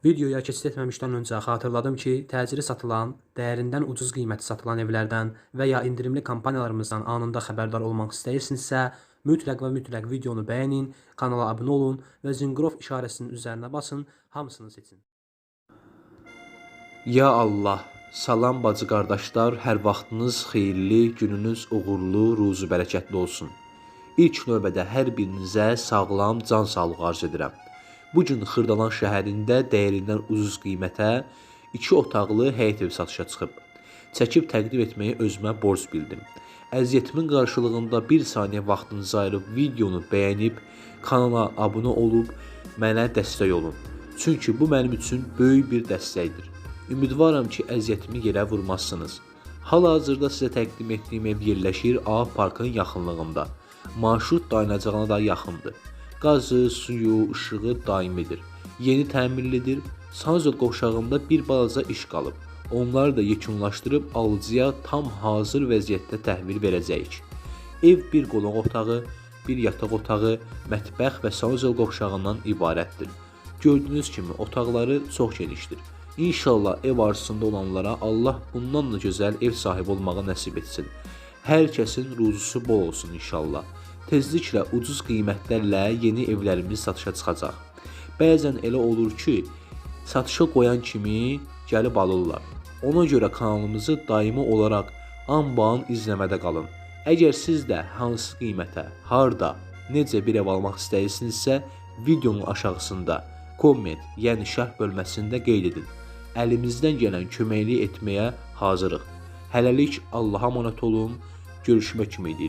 Videoya keçid etməmişdən öncə xatırladım ki, təcili satılan, dəyərindən ucuz qiymətə satılan evlərdən və ya endirimli kampaniyalarımızdan anında xəbərdar olmaq istəyirsinizsə, mütləq və mütləq videonu bəyənin, kanala abunə olun və zınqrov işarəsinin üzərinə basın, hamısını seçin. Ya Allah, salam bacı qardaşlar, hər vaxtınız xeyirli, gününüz uğurlu, ruzu bərəkətli olsun. İlk növbədə hər birinizə sağlam can sağlığı arzu edirəm. Bu gün Xırdalan şəhərində dəyərindən ucuz qiymətə 2 otaqlı həyət evi satışa çıxıb. Çəkib təqdim etməyi özümə borc bildim. Əziyyətimin qarşılığında 1 saniyə vaxtınızı ayırıb videonu bəyənib, kanala abunə olub mənə dəstək olun. Çünki bu mənim üçün böyük bir dəstəkdir. Ümidvaram ki, əziyyətimi yerə vurmazsınız. Hal-hazırda sizə təqdim etdiyim ev yerləşir A parkın yaxınlığında. Marşrut dayanacağına da yaxındır. Qazı, suyu, işığı daimidir. Yeni təmirlidir. Sanzor qovşağında bir balaca iş qalıb. Onları da yekunlaşdırıb alıcıya tam hazır vəziyyətdə təhvil verəcəyik. Ev bir qonaq otağı, bir yataq otağı, mətbəx və sanzor qovşağından ibarətdir. Gördüyünüz kimi otaqları çox genişdir. İnşallah ev arzusunda olanlara Allah bundan da gözəl ev sahibi olmağı nəsib etsin. Hər kəsin ruzusu bol olsun inşallah. Tezliklə ucuz qiymətlərlə yeni evlərimiz satışa çıxacaq. Bəzən elə olur ki, satışa qoyan kimi gəlib alırlar. Ona görə kanalımızı daimi olaraq anbaan izləmədə qalın. Əgər siz də hansı qiymətə, harda, necə bir ev almaq istəyirsinizsə, videonun aşağısında komment, yəni şərh bölməsində qeyd edin. Əlimizdən gələn köməklik etməyə hazırıq. Hələlik Allaha əmanət olun. Görüşmək ümidi ilə.